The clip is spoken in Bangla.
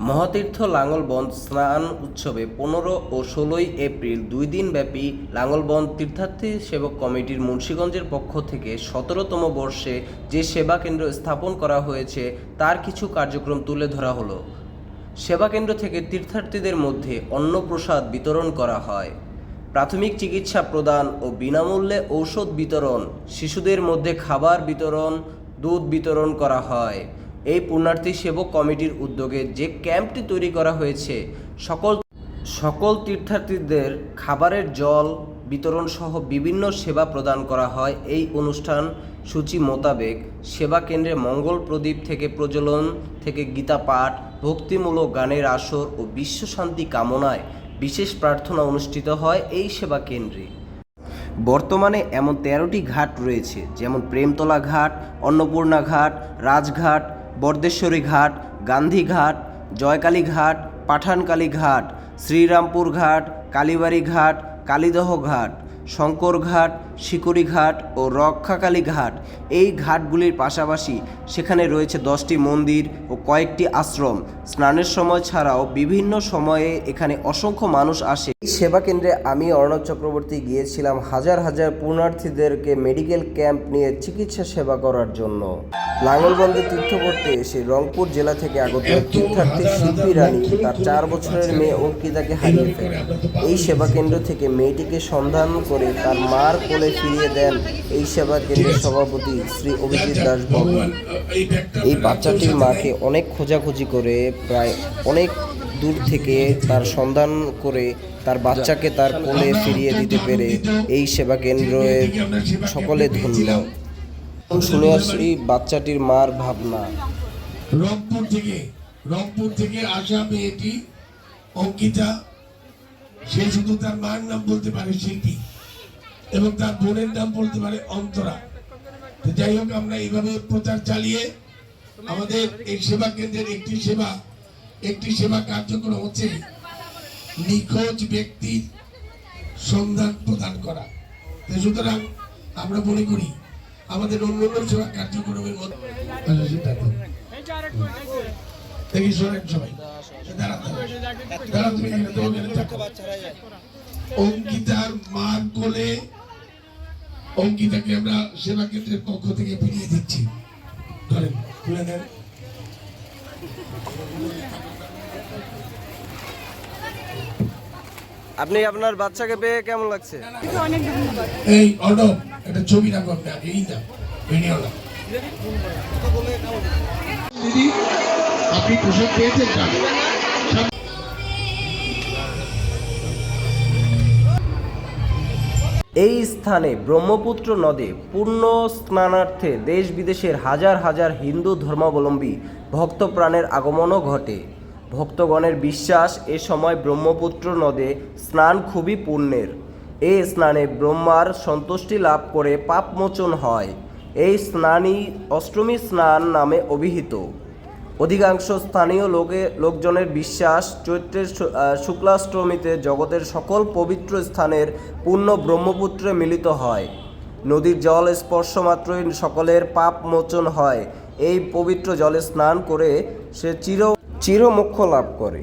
মহাতীর্থ লাঙ্গলবন্দ স্নান উৎসবে পনেরো ও ষোলোই এপ্রিল দুই দিনব্যাপী লাঙ্গলবন্দ তীর্থার্থী সেবক কমিটির মুন্সীগঞ্জের পক্ষ থেকে সতেরোতম বর্ষে যে সেবা কেন্দ্র স্থাপন করা হয়েছে, তার কিছু কার্যক্রম তুলে ধরা হলো। সেবা কেন্দ্র থেকে তীর্থার্থীদের মধ্যে অন্নপ্রসাদ বিতরণ করা হয়। প্রাথমিক চিকিৎসা প্রদান ও বিনামূল্যে ঔষধ বিতরণ, শিশুদের মধ্যে খাবার বিতরণ, দুধ বিতরণ করা হয়। এই পুণ্যার্থী সেবক কমিটির উদ্যোগে যে ক্যাম্পটি তৈরি করা হয়েছে, সকল সকল তীর্থার্থীদের খাবারের জল বিতরণ সহ বিভিন্ন সেবা প্রদান করা হয়। এই অনুষ্ঠান সূচি মোতাবেক সেবা কেন্দ্রে মঙ্গল প্রদীপ থেকে প্রজ্বলন থেকে গীতা পাঠ, ভক্তিমূলক গানের আসর ও বিশ্বশান্তি কামনায় বিশেষ প্রার্থনা অনুষ্ঠিত হয় এই সেবা কেন্দ্রে। বর্তমানে এমন তেরোটি ঘাট রয়েছে, যেমন প্রেমতলা ঘাট, অন্নপূর্ণা ঘাট, রাজঘাট বর্দেশ্বরী ঘাট গান্ধী ঘাট জয়কালী ঘাট পাঠানকালী ঘাট শ্রীরামপুর ঘাট কালীবাড়ি ঘাট কালীদহ ঘাট। শঙ্কর ঘাট শিকরি ঘাট ও রক্ষাকালী ঘাট এই ঘাটগুলির পাশাপাশি সেখানে রয়েছে দশটি মন্দির ও কয়েকটি আশ্রম। স্নানের সময় ছাড়াও বিভিন্ন সময়ে এখানে অসংখ্য মানুষ আসে। এই সেবা কেন্দ্রে আমি অর্ণব চক্রবর্তী গিয়েছিলাম হাজার হাজার পুণ্যার্থীদেরকে মেডিকেল ক্যাম্প নিয়ে চিকিৎসা সেবা করার জন্য। লাঙ্গলবন্দে তীর্থ করতে এসে রংপুর জেলা থেকে আগত তীর্থার্থী শিল্পী রানী তার চার বছরের মেয়ে অঙ্কিতাকে হারিয়ে ফেলে। এই সেবা কেন্দ্র থেকে মেয়েটিকে সন্ধান করে তার মার কোলে ফিরিয়ে দেন এই সেবা কেন্দ্রের সভাপতি শ্রী অভিজিৎ দাস বর্মন এই বাচ্চাটির মাকে অনেক খোঁজাখুঁজি করে, প্রায় অনেক দূর থেকে তার সন্ধান করে তার বাচ্চাকে তার কোলে ফিরিয়ে দিতে পেরে এই সেবা কেন্দ্রের সকলে ধন্য। শুনে আসছি বাচ্চাটির মার ভাবনা। রংপুর থেকে রংপুর থেকে আসা মেয়েটি অঙ্কিতা, সে শুধু তার মায়ের নাম বলতে পারে শিল্পী এবং তার বোনের নাম বলতে পারে অন্তরা। যাই হোক, আমরা এইভাবে প্রচার চালিয়ে আমাদের এই সেবা কেন্দ্রের একটি সেবা একটি সেবা কার্যক্রম হচ্ছে নিখোঁজ ব্যক্তির সন্ধান প্রদান করা। তো সুতরাং আমরা মনে করি, আমাদের অন্যান্য সেবা কার্যক্রমের মধ্যে সবাই দাঁড়াতে হবে। অঙ্কিতার মার কোলে অঙ্কিতাকে আমরা সেবা কেন্দ্রের পক্ষ থেকে ফিরিয়ে দিচ্ছি। ধরেন তুলে দেন। আপনি আপনার বাচ্চাকে পেয়ে কেমন লাগছে? এই অর্ডব একটা ছবি রাখো আপনি আগে এই না ভিডিও না দিদি আপনি পোশাক পেয়েছেন এই স্থানে ব্রহ্মপুত্র নদে পূর্ণ স্নানার্থে দেশ বিদেশের হাজার হাজার হিন্দু ধর্মাবলম্বী ভক্তপ্রাণের আগমনও ঘটে। ভক্তগণের বিশ্বাস এ সময় ব্রহ্মপুত্র নদে স্নান খুবই পুণ্যের। এই স্নানে ব্রহ্মার সন্তুষ্টি লাভ করে পাপমোচন হয়। এই স্নানই অষ্টমী স্নান নামে অভিহিত। অধিকাংশ স্থানীয় লোকে, লোকজনের বিশ্বাস, চৈত্রের শুক্লাষ্টমীতে জগতের সকল পবিত্র স্থানের পূর্ণ ব্রহ্মপুত্রে মিলিত হয়। নদীর জল স্পর্শ মাত্রই সকলের পাপ মোচন হয়। এই পবিত্র জলে স্নান করে সে চির চিরমুখ্য লাভ করে।